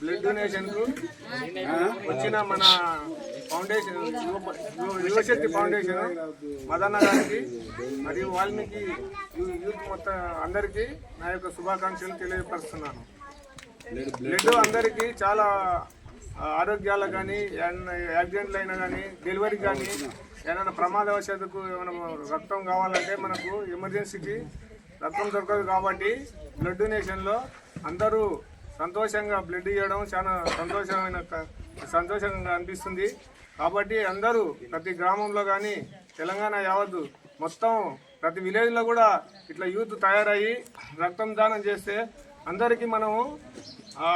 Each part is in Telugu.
బ్లడ్ డొనేషన్కు? వచ్చిన మన ఫౌండేషన్ యువ- యువ- యువశక్తి ఫౌండేషన్ మదన్న గారికి మరియు వాల్మీకి యూత్ మొత్తం అందరికీ నా యొక్క శుభాకాంక్షలు తెలియపరుస్తున్నాను. బ్లడ్ అందరికీ చాలా ఆ, ఆరోగ్యాలకు కానీ యాక్సిడెంట్లు అయినా కానీ డెలివరీ కానీ ఏమైనా ప్రమాదవశాత్తు ఏమైనా రక్తం కావాలంటే మనకు ఎమర్జెన్సీకి రక్తం దొరకదు కాబట్టి బ్లడ్ డొనేషన్లో అందరూ సంతోషంగా బ్లడ్ ఇవ్వడం చాలా సంతోషమైన సంతోషంగా అనిపిస్తుంది. కాబట్టి అందరూ ప్రతి గ్రామంలో కానీ తెలంగాణ యావత్తు మొత్తం ప్రతి విలేజ్లో కూడా ఇట్లా యూత్ తయారయ్యి రక్తం దానం చేస్తే అందరికీ మనము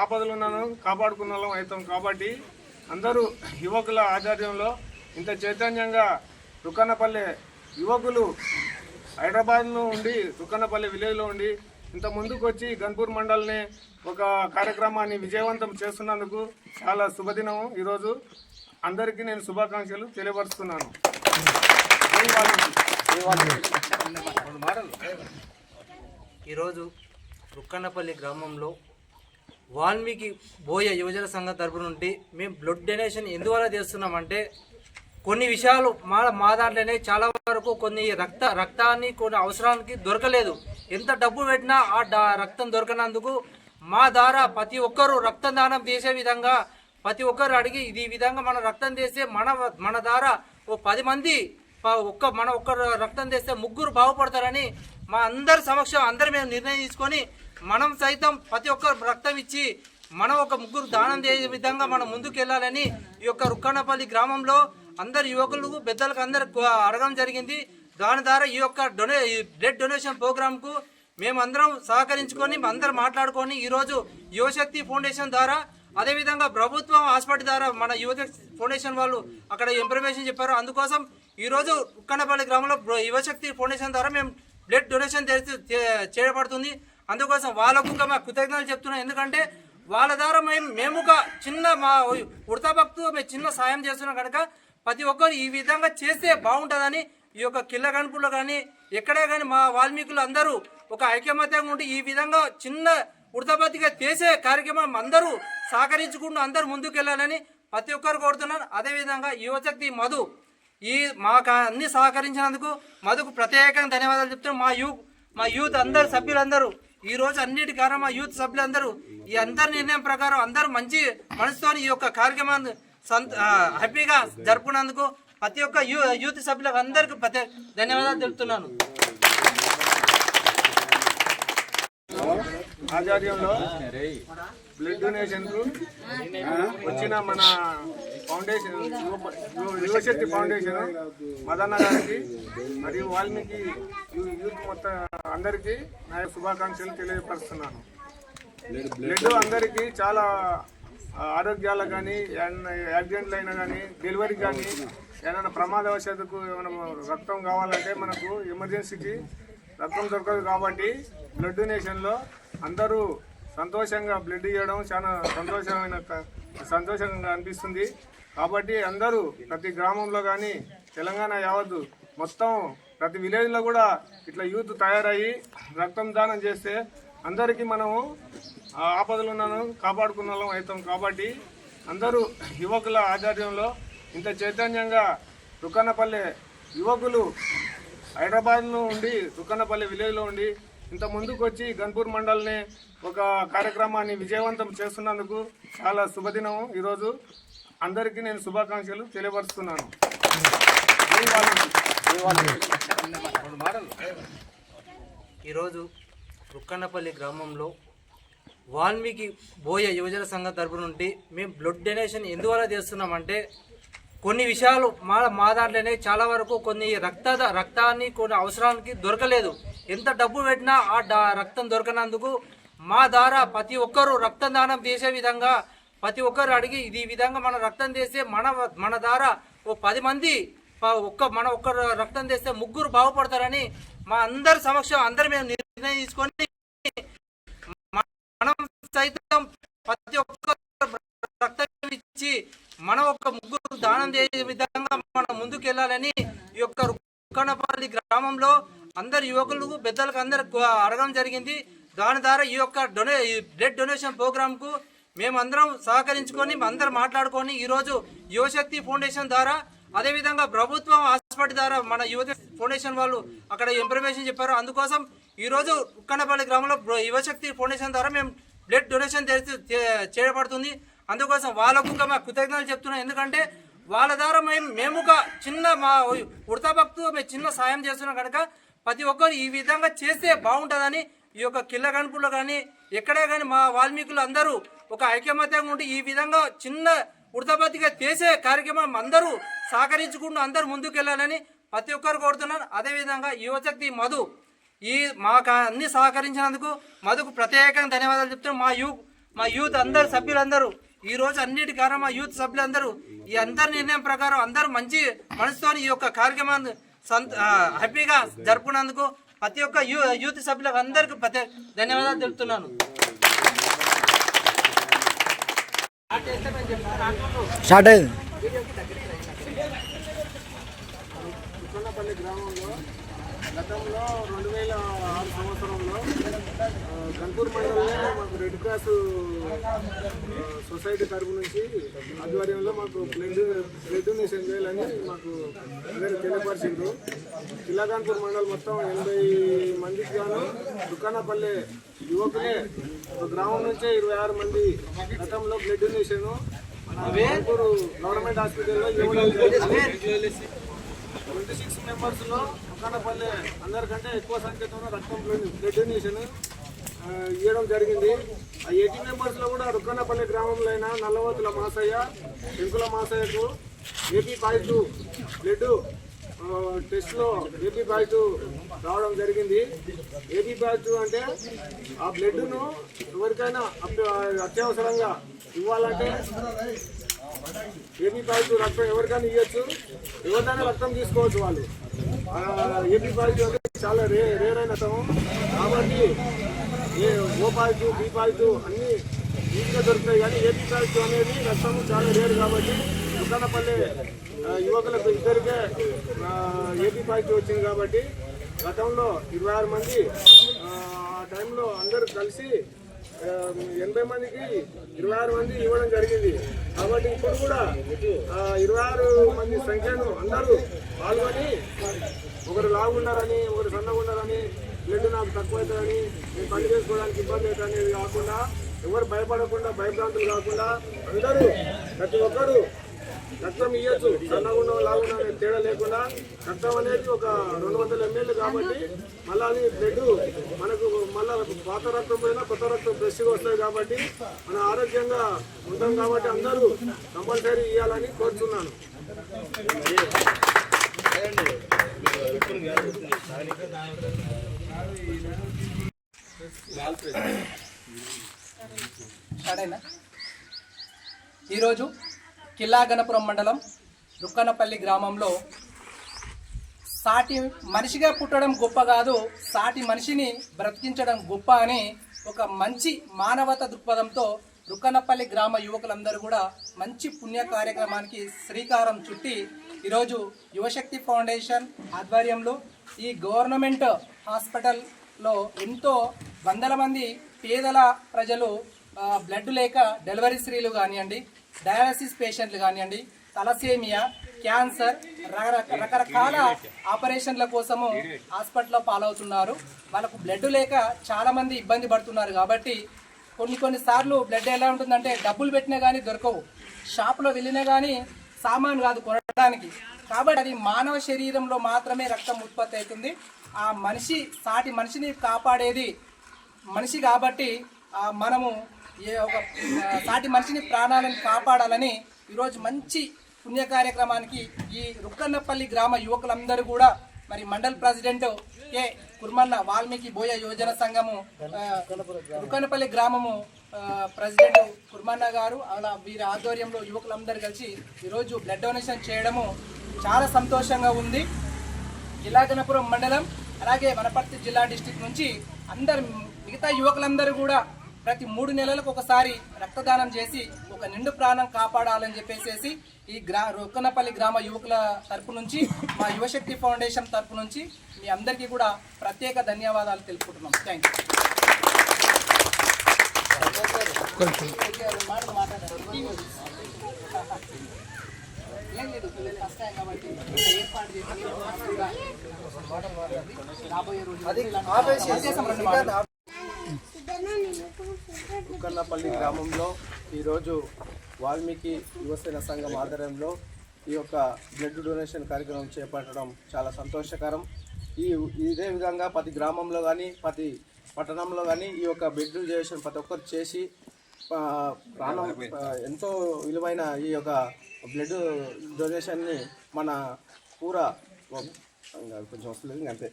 ఆపదలు ఉన్నాను కాపాడుకున్న వాళ్ళం అవుతాం. కాబట్టి అందరూ యువకుల ఆధ్వర్యంలో ఇంత చైతన్యంగా దుకాణపల్లె యువకులు హైదరాబాద్లో ఉండి దుకాణపల్లి విలేజ్లో ఉండి ఇంత ముందుకు వచ్చి గన్పూర్ మండల్ని ఒక కార్యక్రమాన్ని విజయవంతం చేస్తున్నందుకు చాలా శుభదినం ఈరోజు. అందరికీ నేను శుభాకాంక్షలు తెలియపరుస్తున్నాను. ఈరోజు రుక్కన్నపల్లి గ్రామంలో వాల్మీకి బోయ యువజన సంఘం తరపు నుండి మేము బ్లడ్ డొనేషన్ ఎందువల్ల చేస్తున్నామంటే కొన్ని విషయాలు మా మా దాంట్లోనే చాలా వరకు కొన్ని రక్త రక్తాన్ని కొన్ని అవసరానికి దొరకలేదు. ఎంత డబ్బు పెట్టినా ఆ రక్తం దొరకనందుకు మా ద్వారా ప్రతి ఒక్కరూ రక్తం దానం చేసే విధంగా ప్రతి ఒక్కరు అడిగి ఇది ఈ విధంగా మనం రక్తం చేస్తే మన మన ద్వారా ఓ పది మంది ఒక్క మన ఒక్క రక్తం చేస్తే ముగ్గురు బాగుపడతారని మా అందరి సమక్షం అందరు మేము నిర్ణయం తీసుకొని మనం సైతం ప్రతి ఒక్కరు రక్తం ఇచ్చి మనం ఒక ముగ్గురు దానం చేసే విధంగా మనం ముందుకు వెళ్ళాలని ఈ యొక్క రుక్కానపల్లి గ్రామంలో అందరు యువకులు పెద్దలకు అందరు అడగడం జరిగింది. దాని ద్వారా ఈ యొక్క డొనే బ్లడ్ డొనేషన్ ప్రోగ్రామ్కు మేమందరం సహకరించుకొని అందరం మాట్లాడుకొని ఈరోజు యువశక్తి ఫౌండేషన్ ద్వారా అదేవిధంగా ప్రభుత్వం హాస్పిటల్ ద్వారా మన యువశక్తి ఫౌండేషన్ వాళ్ళు అక్కడ ఇన్ఫర్మేషన్ చెప్పారు. అందుకోసం ఈరోజు ఉక్కనపల్లి గ్రామంలో యువశక్తి ఫౌండేషన్ ద్వారా మేము బ్లడ్ డొనేషన్ చేయబడుతుంది. అందుకోసం వాళ్ళకు ఇంకా మా కృతజ్ఞతలు చెప్తున్నాం. ఎందుకంటే వాళ్ళ ద్వారా మేము మేము ఒక చిన్న మా ఉడతా భక్తు మేము చిన్న సాయం చేస్తున్నాం కనుక ప్రతి ఒక్కరు ఈ విధంగా చేస్తే బాగుంటుందని ఈ యొక్క కిల్ల గణపులో కానీ ఎక్కడే కానీ మా వాల్మీకులు అందరూ ఒక ఐకమత్యంగా ఉండి ఈ విధంగా చిన్న ఉడతబతిగా చేసే కార్యక్రమం అందరూ సహకరించుకుంటూ అందరూ ముందుకెళ్ళాలని ప్రతి ఒక్కరు కోరుతున్నాను అదేవిధంగా యువశక్తి మధు ఈ మాకు అన్ని సహకరించినందుకు మధుకు ప్రత్యేకంగా ధన్యవాదాలు చెప్తున్నాం. మా యూ మా యూత్ అందరు సభ్యులందరూ ఈ రోజు అన్నిటి కారణం మా యూత్ సభ్యులందరూ ఈ అందరి నిర్ణయం ప్రకారం అందరూ మంచి మనసుతో ఈ యొక్క కార్యక్రమాన్ని సంత హ్యాపీగా జరుపుకున్నందుకు ప్రతి ఒక్క యూ యూత్ సభ్యులకు అందరికీ ప్రతి ధన్యవాదాలు తెలుపుతున్నాను. ఆధ్వర్యంలో బ్లడ్ డొనేషన్కు వచ్చిన మన ఫౌండేషన్ యువశక్తి ఫౌండేషన్ మదన్న గారికి మరియు వాల్మీకి యూత్ మొత్తం అందరికీ నా శుభాకాంక్షలు తెలియపరుస్తున్నాను. బ్లడ్ అందరికీ చాలా ఆరోగ్యాలకు కానీ యాక్సిడెంట్లు అయినా కానీ డెలివరీ కానీ ఏదైనా ప్రమాదవశాత్తుకు ఏమైనా రక్తం కావాలంటే మనకు ఎమర్జెన్సీకి రక్తం దొరకదు కాబట్టి బ్లడ్ డొనేషన్లో అందరూ సంతోషంగా బ్లడ్ ఇవ్వడం చాలా సంతోషమైన సంతోషంగా అనిపిస్తుంది. కాబట్టి అందరూ ప్రతి గ్రామంలో కానీ తెలంగాణ యావత్తు మొత్తం ప్రతి విలేజ్లో కూడా ఇట్లా యూత్ తయారయ్యి రక్తం దానం చేస్తే అందరికీ మనము ఆ ఆపదలు ఉన్నాను కాపాడుకున్న వాళ్ళం అవుతాం. కాబట్టి అందరూ యువకుల ఆధ్వర్యంలో ఇంత చైతన్యంగా దుకానపల్లె యువకులు హైదరాబాద్లో ఉండి దుకాణపల్లి విలేజ్లో ఉండి ఇంత ముందుకు వచ్చి గన్పూర్ మండల్ని ఒక కార్యక్రమాన్ని విజయవంతం చేస్తున్నందుకు చాలా శుభదినం ఈరోజు అందరికీ నేను శుభాకాంక్షలు తెలియపరుస్తున్నాను. ఈరోజు రుక్కన్నపల్లి గ్రామంలో వాల్మీకి బోయ యువజన సంఘం తరపు నుండి మేము బ్లడ్ డొనేషన్ ఎందువల్ల చేస్తున్నామంటే కొన్ని విషయాలు మా మా దాంట్లోనే చాలా వరకు కొన్ని రక్త రక్తాన్ని కొన్ని అవసరానికి దొరకలేదు. ఎంత డబ్బు పెట్టినా ఆ డా- రక్తం దొరకనందుకు మా ద్వారా ప్రతి ఒక్కరూ రక్తం దానం చేసే విధంగా ప్రతి ఒక్కరు అడిగి ఇది ఈ విధంగా మన రక్తం చేస్తే మన మన ద్వారా ఓ పది మంది ఒక్క మన ఒక్క రక్తం చేస్తే ముగ్గురు బాగుపడతారని మా అందరి సమక్షం అందరు మేము నిర్ణయం తీసుకొని మనం సైతం ప్రతి ఒక్క రక్తం ఇచ్చి మనం ఒక ముగ్గురు దానం చేసే విధంగా మనం ముందుకు వెళ్ళాలని ఈ యొక్క రుక్కనపల్లి గ్రామంలో అందరు యువకులు పెద్దలకు అందరు అడగడం జరిగింది. దాని ద్వారా ఈ యొక్క డొనే బ్లడ్ డొనేషన్ ప్రోగ్రామ్కు మేమందరం సహకరించుకొని అందరం మాట్లాడుకొని ఈరోజు యువశక్తి ఫౌండేషన్ ద్వారా అదేవిధంగా ప్రభుత్వం హాస్పిటల్ ద్వారా మన యువత ఫౌండేషన్ వాళ్ళు అక్కడ ఇన్ఫర్మేషన్ చెప్పారు. అందుకోసం ఈరోజు ఉక్కనపల్లి గ్రామంలో యువశక్తి ఫౌండేషన్ ద్వారా మేము బ్లడ్ డొనేషన్ చే- చేయబడుతుంది. అందుకోసం వాళ్ళకు ఇంకా మా కృతజ్ఞతలు చెప్తున్నాం. ఎందుకంటే వాళ్ళ ద్వారా మేము మేము ఒక చిన్న మా ఉడతా భక్తు మేము చిన్న సాయం చేస్తున్నాం కనుక ప్రతి ఒక్కరు ఈ విధంగా చేస్తే బాగుంటుందని ఈ యొక్క కిల్ల గణపులో కానీ ఎక్కడే కానీ మా వాల్మీకులు అందరూ ఒక ఐకమత్యంగా ఉండి ఈ విధంగా చిన్న ఉడతపతిగా చేసే కార్యక్రమం అందరూ సహకరించుకుంటూ అందరూ ముందుకెళ్ళాలని ప్రతి ఒక్కరు కోరుతున్నాను. అదేవిధంగా యువశక్తి మధు ఈ మాకు అన్ని సహకరించినందుకు మధుకు ప్రత్యేకంగా ధన్యవాదాలు చెప్తున్నాం. మా యూ మా యూత్ అందరు సభ్యులందరూ ఈ రోజు అన్నిటి కారణం మా యూత్ సభ్యులందరూ ఈ అందరి నిర్ణయం ప్రకారం అందరూ మంచి మనసుతో ఈ యొక్క కార్యక్రమాన్ని సంత హ్యాపీగా జరుపుకున్నందుకు ప్రతి ఒక్క యూ యూత్ సభ్యులకు అందరికీ ప్రతి ధన్యవాదాలు తెలుపుతున్నాను. స్టార్ట్ అయింది. గ్రామంలో గతంలో రెండు వేల ఆరు సంవత్సరంలో గన్పూర్ మండలంలో మాకు రెడ్ క్రాస్ సొసైటీ తరపు నుంచి ఆధ్వర్యంలో మాకు బ్లడ్ బ్లడ్ డొనేషన్ చేయాలని మాకు అందరూ తెలియపరిచిండ్రు. జిల్లా గన్పూర్ మండలం మొత్తం ఎనభై మందికి గాను దుకాణపల్లి యువకులే ఒక గ్రామం నుంచే ఇరవై ఆరు మంది గతంలో బ్లడ్ డొనేషన్ గవర్నమెంట్ హాస్పిటల్లో. ట్వంటీ సిక్స్ మెంబర్స్ లో అందరికంటే ఎక్కువ సంఖ్యతో రక్తం బ్లడ్ డొనేషన్ ఇవ్వడం జరిగింది. ఆ ఎయిటీ మెంబర్స్లో కూడా రుక్కన్నపల్లి గ్రామంలో అయిన నల్లవతుల మాసయ్య పెంకుల మాసయ్యకు ఏపీ పాజిటివ్ బ్లడ్ టెస్ట్లో ఏపీ పాజిటివ్ రావడం జరిగింది. ఏపీ పాజిటివ్ అంటే ఆ బ్లడ్ను ఎవరికైనా అత్యవసరంగా ఇవ్వాలంటే ఏపీ పాజిటివ్ రక్తం ఎవరికైనా ఇవ్వచ్చు ఎవరికైనా రక్తం తీసుకోవచ్చు వాళ్ళు. ఏపీ పాజిటివ్ చాలా రే రేర్ అయిన రకం కాబట్టి A O positive B positive అన్ని ఈజీగా దొరుకుతాయి కానీ ఏపీ పాజిటివ్ అనేది నష్టం చాలా రేరు కాబట్టి దుకాణపల్లి యువకులకు ఇద్దరికే ఏపీ పాజిటివ్ వచ్చింది కాబట్టి గతంలో ఇరవై ఆరు మంది ఆ టైంలో అందరూ కలిసి ఎనభై మందికి ఇరవై ఆరు మంది ఇవ్వడం జరిగింది కాబట్టి ఇప్పుడు కూడా ఇరవై ఆరు మంది సంఖ్యను అందరూ పాల్గొని ఒకరు లాగుండారని ఒకరు సన్నగా ఉన్నారని బ్లడ్ నాకు తక్కువ అవుతుందని నేను పని చేసుకోవడానికి ఇబ్బంది అవుతుంది అనేది కాకుండా ఎవరు భయపడకుండా భయభ్రాంతులు కాకుండా అందరూ ప్రతి ఒక్కరు రక్తం ఇవ్వచ్చు సన్నగుండం లాగుండం అనే తేడా లేకుండా రక్తం అనేది ఒక రెండు వందల ఎంఎల్ కాబట్టి మళ్ళీ అది బ్లడ్ మనకు మళ్ళీ పాత రక్తం పోయినా కొత్త రక్తం ఫ్రెష్గా వస్తుంది కాబట్టి మన ఆరోగ్యంగా ఉంటాం కాబట్టి అందరూ కంపల్సరీ ఇవ్వాలని కోరుతున్నాను సరేనా ఈరోజు కిల్లా గణపురం మండలం రుక్కనపల్లి గ్రామంలో సాటి మనిషిగా పుట్టడం గొప్ప కాదు సాటి మనిషిని బ్రతికించడం గొప్ప అని ఒక మంచి మానవత దృక్పథంతో రుక్కనపల్లి గ్రామ యువకులందరూ కూడా మంచి పుణ్య కార్యక్రమానికి శ్రీకారం చుట్టి ఈరోజు యువశక్తి ఫౌండేషన్ ఆధ్వర్యంలో ఈ గవర్నమెంట్ హాస్పిటల్లో ఎంతో వందల మంది పేదల ప్రజలు బ్లడ్ లేక డెలివరీ స్త్రీలు కానివ్వండి డయాలసిస్ పేషెంట్లు కానివ్వండి తలసేమియా క్యాన్సర్ రకరక- రకరకాల ఆపరేషన్ల కోసము హాస్పిటల్లో పాలవుతున్నారు. వాళ్ళకు బ్లడ్ లేక చాలామంది ఇబ్బంది పడుతున్నారు కాబట్టి కొన్ని కొన్ని సార్లు బ్లడ్ ఎలా ఉంటుందంటే డబ్బులు పెట్టినా కానీ దొరకవు. షాప్లో వెళ్ళినా కానీ సామాన్ కాదు కొనడానికి. కాబట్టి అది మానవ శరీరంలో మాత్రమే రక్తం ఉత్పత్తి అవుతుంది. ఆ మనిషి సాటి మనిషిని కాపాడేది మనిషి కాబట్టి మనము ఏ ఒక సాటి మనిషిని ప్రాణాలను కాపాడాలని ఈరోజు మంచి పుణ్య కార్యక్రమానికి ఈ రుక్కన్నపల్లి గ్రామ యువకులందరూ కూడా మరి మండల్ ప్రెసిడెంట్ కె. కుర్మన్న వాల్మీకి బోయ యోజన సంఘము ఆ, గ్రామము ప్రెసిడెంట్ కుర్మన్న గారు అలా వీరి ఆధ్వర్యంలో యువకులందరూ కలిసి ఈరోజు బ్లడ్ డొనేషన్ చేయడము చాలా సంతోషంగా ఉంది. జిల్లా గణపురం మండలం అలాగే వనపర్తి జిల్లా డిస్టిక్ నుంచి అందరు మిగతా యువకులందరూ కూడా ప్రతి మూడు నెలలకు ఒకసారి రక్తదానం చేసి ఒక నిండు ప్రాణం కాపాడాలని చెప్పేసి ఈ గ్రా రొక్కనపల్లి గ్రామ యువకుల తరపు నుంచి మా యువశక్తి ఫౌండేషన్ తరపు నుంచి మీ అందరికీ కూడా ప్రత్యేక ధన్యవాదాలు తెలుపుకుంటున్నాం. థ్యాంక్ యూ మాట మాట్లాడారు ఏం లేదు ఇది ఫస్ట్ టైం కాబట్టి ఇంత ఏర్పాటు చేసి కూడా రాబోయే రోజుల్లో ముక్కన్నపల్లి గ్రామంలో ఈరోజు వాల్మీకి యువసేన సంఘం ఆధ్వర్యంలో ఈ యొక్క బ్లడ్ డొనేషన్ కార్యక్రమం చేపట్టడం చాలా సంతోషకరం. ఈ ఇదే విధంగా ప్రతి గ్రామంలో కానీ ప్రతి పట్టణంలో కానీ ఈ యొక్క బ్లడ్ డొనేషన్ ప్రతి ఒక్కరు చేసి ప్రాణం ఎంతో విలువైన ఈ యొక్క బ్లడ్ డొనేషన్ని మన పూర కొంచెం వస్తుంది అంతే.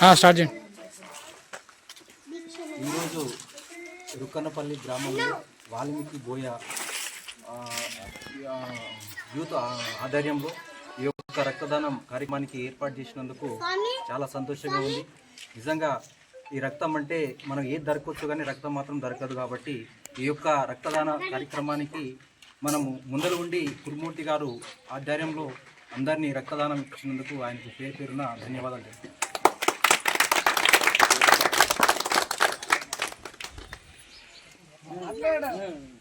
స్టార్ట్ చేయండి. ఈరోజు రుక్కనపల్లి గ్రామంలో వాల్మీకి బోయ యూత్ ఆధ్వర్యంలో ఈ యొక్క రక్తదానం కార్యక్రమానికి ఏర్పాటు చేసినందుకు చాలా సంతోషంగా ఉంది. నిజంగా ఈ రక్తం అంటే మనం ఏది దొరకవచ్చు కానీ రక్తం మాత్రం దొరకదు కాబట్టి ఈ యొక్క రక్తదాన కార్యక్రమానికి మనము ముందర ఉండి కురుమూర్తి గారు ఆధ్వర్యంలో అందరినీ రక్తదానం ఇచ్చినందుకు ఆయనకు పేరు పేరున ధన్యవాదాలు చెప్తున్నాను మాట్లాడ